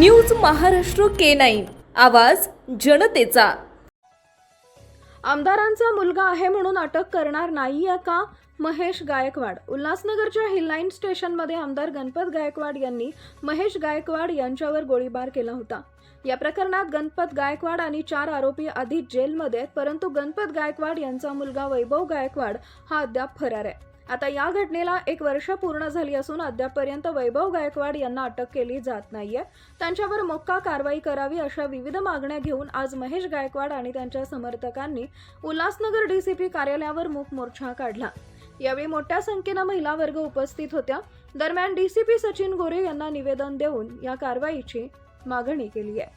News Maharashtra K nine. आवाज जनतेचा. आमदारांचा मुलगा आहे म्हणून अटक करणार नाहीये का महेश गायकवाड. उल्हासनगरच्या हिललाईन स्टेशनमध्ये आमदार गणपत गायकवाड यांनी महेश गायकवाड यांच्यावर गोळीबार केला होता. या प्रकरणात गणपत गायकवाड आणि चार आरोपी आधी जेलमध्ये आहेत परंतु गणपत गायकवाड यांचा मुलगा वैभव गायकवाड हा अद्याप फरार आहे. आता या घटनेला एक वर्ष पूर्ण झाली असून अद्यापपर्यंत वैभव गायकवाड यांना अटक केली जात नाहीये. त्यांच्यावर मोक्का कारवाई करावी अशा विविध मागण्या घेऊन आज महेश गायकवाड आणि त्यांच्या समर्थकांनी उल्हासनगर डीसीपी कार्यालयावर मूक मोर्चा काढला. यावेळी मोठ्या संख्येनं महिला वर्ग उपस्थित होत्या. दरम्यान डीसीपी सचिन गोरे यांना निवेदन देऊन या कारवाईची मागणी केली आहे.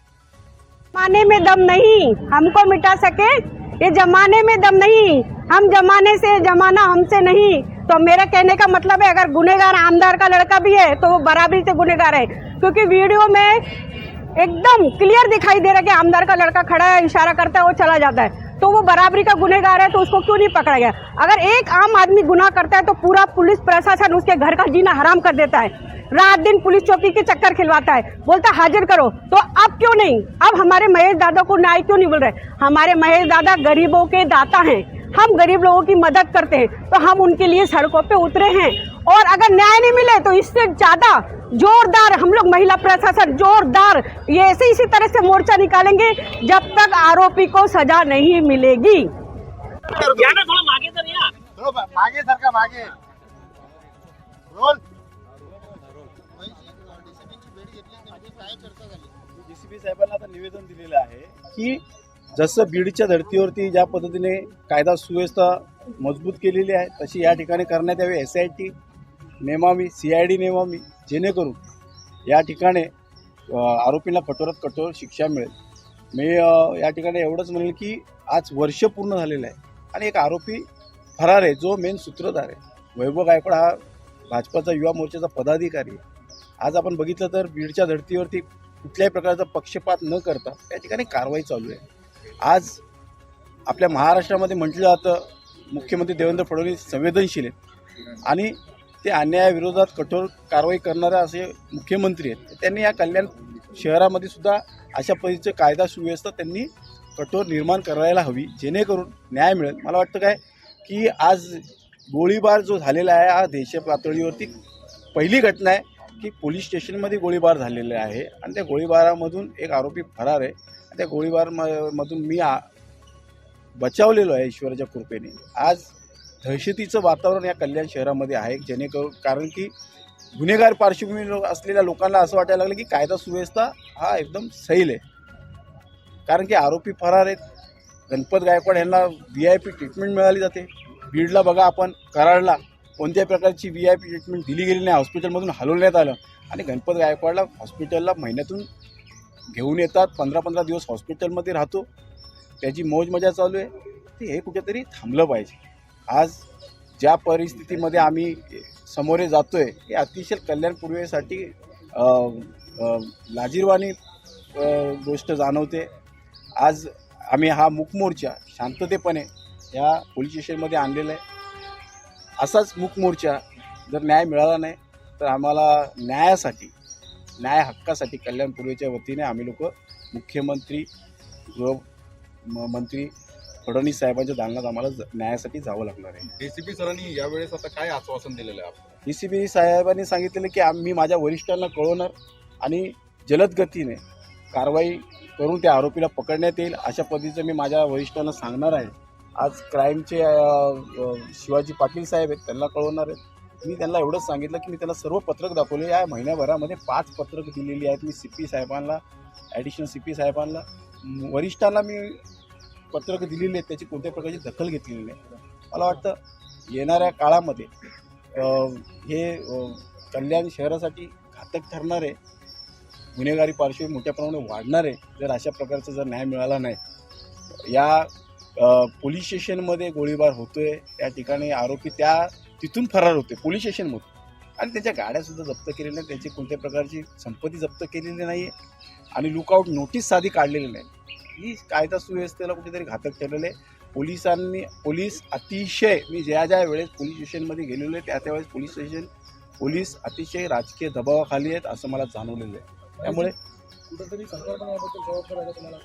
जमाने में दम नहीं। हमको मिटा सके? ये जमाने में दम नहीं। हम जमाने से जमाना हमसे नहीं। तो मेरा कहने का मतलब है, अगर गुनेगार आमदार का लड़का भी है तो वो बराबरी से गुनेगार है। क्योंकि वीडियो में एकदम क्लियर दिखाई दे रहा है कि आमदार का लड़का खड़ा है, इशारा करता है, वो चला जाता है। तो वो बराबरी का गुनेगार है तो उसको क्यों नहीं पकड़ा गया? अगर एक आम आदमी गुनाह करता है तो पूरा पुलिस प्रशासन उसके घर का जीना हराम कर देता है। रात दिन पुलिस चौकी के चक्कर खिलवाता है। बोलता, हाजिर करो। तो अब क्यों नहीं? अब हमारे महेश दादा को न्याय क्यों नहीं मिल रहे हमारे महेश दादा गरीबों के दाता हैं। हम गरीब लोगों की मदद करते हैं तो हम उनके लिए सड़कों पे उतरे हैं। और अगर न्याय नहीं मिले तो इससे ज़्यादा जोरदार हम लोग महिला प्रशासन जोरदार ये ऐसे इसी तरह से मोर्चा निकालेंगे जब तक आरोपी को सजा नहीं मिलेगी। मागे हो, बा- मागे मागे। रोल। डीसीपी साहेबांना आता निवेदन दिलेलं आहे की जसं बीडच्या धर्तीवरती ज्या पद्धतीने कायदा सुव्यवस्था मजबूत केलेली आहे तशी या ठिकाणी करण्यात यावी. एस आय टी नेमावी सी आय डी नेमावी जेणेकरून या ठिकाणी आरोपींना कठोरात कठोर शिक्षा मिळेल. मी या ठिकाणी एवढंच म्हणेल की आज वर्ष पूर्ण झालेलं आहे आणि एक आरोपी फरार आहे जो मेन सूत्रधार आहे. वैभव गायकवाड हा भाजपाचा युवा मोर्चाचा पदाधिकारी आहे. आज आपण बघितलं तर बीडच्या धर्तीवरती कुठल्याही प्रकारचा पक्षपात न करता या ठिकाणी कारवाई चालू आहे. आज आपल्या महाराष्ट्रामध्ये म्हटलं जातं मुख्यमंत्री देवेंद्र फडणवीस संवेदनशील आहेत. आणि ते अन्यायाविरोधात कठोर कारवाई करणारे असे मुख्यमंत्री आहेत. त्यांनी या कल्याण शहरामध्ये सुद्धा अशा पद्धतीचे कायदा सुव्यवस्था त्यांनी कठोर निर्माण करायला हवी जेणेकरून न्याय मिळेल. मला वाटतं काय की आज गोळीबार जो झालेला आहे हा देश पातळीवरती पहिली घटना आहे. की पोलीस स्टेशनमध्ये गोळीबार झालेला आहे. आणि त्या गोळीबारामधून एक आरोपी फरार आहे. आणि त्या गोळीबार म- मधून मी आ बचावलेलो आहे ईश्वराच्या कृपेने. आज दहशतीचं वातावरण या कल्याण शहरामध्ये आहे जेणेकरून कारण की गुन्हेगार पार्श्वभूमी लो- असलेल्या लोकांना असं वाटायला लागलं की कायदा सुव्यवस्था हा एकदम सैल आहे. कारण की आरोपी फरार आहेत. गणपत गायकवाड यांना व्ही आय पी ट्रीटमेंट मिळाली जाते. बीडला बघा आपण कराडला. कोणत्याही प्रकारची व्ही आय पी ट्रीटमेंट दिली गेली नाही हॉस्पिटलमधून हलवण्यात आलं. आणि गणपत गायकवाडला हॉस्पिटलला महिन्यातून घेऊन येतात पंधरा पंधरा दिवस हॉस्पिटलमध्ये राहतो. त्याची मौज मजा चालू आहे. ते हे कुठेतरी थांबलं पाहिजे. आज ज्या परिस्थितीमध्ये आम्ही समोरे जातो आहे हे अतिशय कल्याणपूर्वेसाठी लाजीरवाणी गोष्ट जाणवते. आज आम्ही हा मूकमोर्चा शांततेपणे या पोलीस स्टेशनमध्ये आणलेला आहे. असाच मूक मोर्चा जर न्याय मिळाला नाही तर आम्हाला न्यायासाठी न्याय हक्कासाठी कल्याण पूर्वेच्या वतीने आम्ही लोक मुख्यमंत्री गृह म- मंत्री फडणवीस साहेबांच्या दालनात आम्हाला ज- न्यायासाठी जावं लागणार आहे डीसीपी सरांनी यावेळेस आता काय आश्वासन दिलेलं आहे आपल्याला? डी सी बी साहेबांनी सांगितलेलं की आम्ही माझ्या वरिष्ठांना कळवणार आणि जलद गतीने कारवाई करून त्या आरोपीला पकडण्यात येईल अशा पद्धतीचं मी माझ्या वरिष्ठांना सांगणार आहे आज क्राईमचे शिवाजी पाटील साहेब आहेत त्यांना कळवणार आहेत. मी त्यांना एवढंच सांगितलं की मी त्यांना सर्व पत्रक दाखवले. या महिन्याभरामध्ये पाच पत्रक दिलेली आहेत मी सी पी साहेबांना ॲडिशनल सी पी साहेबांना. वरिष्ठांना मी पत्रकं दिलेली आहेत त्याची कोणत्याही प्रकारची दखल घेतलेली नाही. मला वाटतं येणाऱ्या काळामध्ये हे कल्याण शहरासाठी घातक ठरणार आहे गुन्हेगारी पार्श्वभूमी मोठ्या प्रमाणात वाढणार आहे जर अशा प्रकारचा जर न्याय मिळाला नाही या पोलीस स्टेशनमध्ये गोळीबार होतोय त्या ठिकाणी आरोपी त्या तिथून फरार होते पोलीस स्टेशनमधून. आणि त्यांच्या गाड्यासुद्धा जप्त केलेल्या नाही त्यांची कोणत्या प्रकारची संपत्ती जप्त केलेली नाही आहे आणि लुकआउट नोटीस साधी काढलेली नाही. ही कायदा सुव्यवस्थेला कुठेतरी घातक ठरलेलं आहे. पोलिसांनी पोलीस अतिशय मी ज्या ज्या वेळेस पोलीस स्टेशनमध्ये गेलेलो आहे त्या त्यावेळेस पोलीस स्टेशन पोलीस अतिशय राजकीय दबावाखाली आहेत असं मला जाणवलेलं आहे. त्यामुळे कुठेतरी जबाबदार आहे तुम्हाला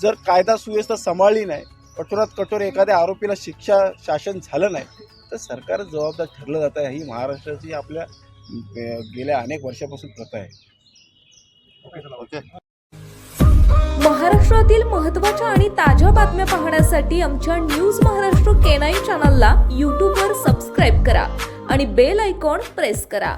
जर कायदा सुव्यवस्था सांभाळली नाही कठोरात कठोर एखाद्या आरोपीला शिक्षा शासन झालं नाही तर सरकार जबाबदार ठरलं जात आहे. ही महाराष्ट्राची आपल्या गेल्या अनेक वर्षापासून प्रथा आहे. ओके महाराष्ट्रातील महत्त्वाच्या आणि ताज्या बातम्या पाहण्यासाठी आमच्या न्यूज महाराष्ट्र के नाईन चॅनलला यूट्यूबवर सबस्क्राईब करा आणि बेल आयकॉन प्रेस करा.